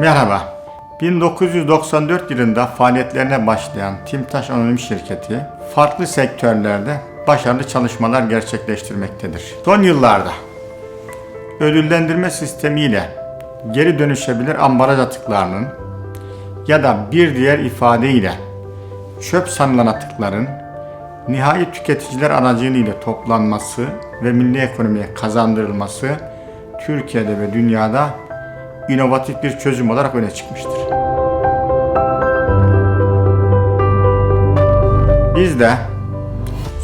Merhaba. 1994 yılında faaliyetlerine başlayan Timtaş Anonim Şirketi farklı sektörlerde başarılı çalışmalar gerçekleştirmektedir. Son yıllarda ödüllendirme sistemiyle geri dönüşebilir ambalaj atıklarının ya da bir diğer ifadeyle çöp sanılan atıkların nihai tüketiciler aracılığıyla toplanması ve milli ekonomiye kazandırılması Türkiye'de ve dünyada inovatif bir çözüm olarak öne çıkmıştır. Biz de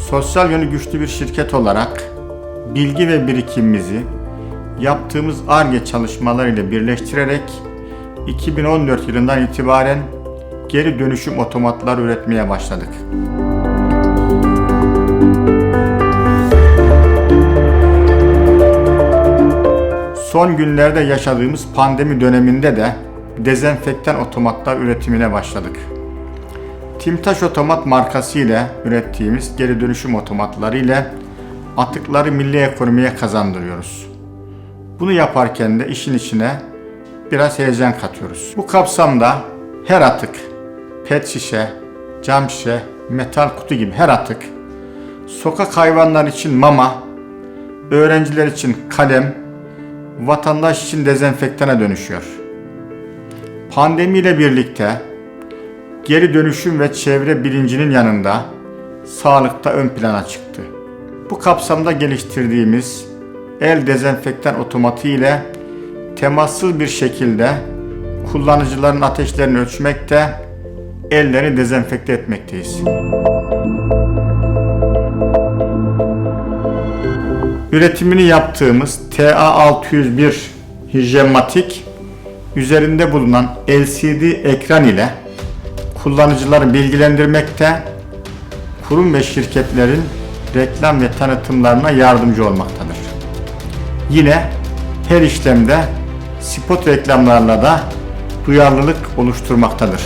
sosyal yönü güçlü bir şirket olarak bilgi ve birikimimizi yaptığımız ARGE çalışmalarıyla birleştirerek 2014 yılından itibaren geri dönüşüm otomatları üretmeye başladık. Son günlerde yaşadığımız pandemi döneminde de dezenfektan otomatlar üretimine başladık. Timtaş Otomat markası ile ürettiğimiz geri dönüşüm otomatları ile atıkları milli ekonomiye kazandırıyoruz. Bunu yaparken de işin içine biraz heyecan katıyoruz. Bu kapsamda her atık, pet şişe, cam şişe, metal kutu gibi her atık, sokak hayvanlar için mama, öğrenciler için kalem, vatandaş için dezenfektana dönüşüyor. Pandemiyle birlikte geri dönüşüm ve çevre bilincinin yanında sağlıkta ön plana çıktı. Bu kapsamda geliştirdiğimiz el dezenfektan otomatiği ile temassız bir şekilde kullanıcıların ateşlerini ölçmekte, ellerini dezenfekte etmekteyiz. Üretimini yaptığımız TA601 hijyematik üzerinde bulunan LCD ekran ile kullanıcıları bilgilendirmekte, kurum ve şirketlerin reklam ve tanıtımlarına yardımcı olmaktadır. Yine her işlemde spot reklamlarla da duyarlılık oluşturmaktadır.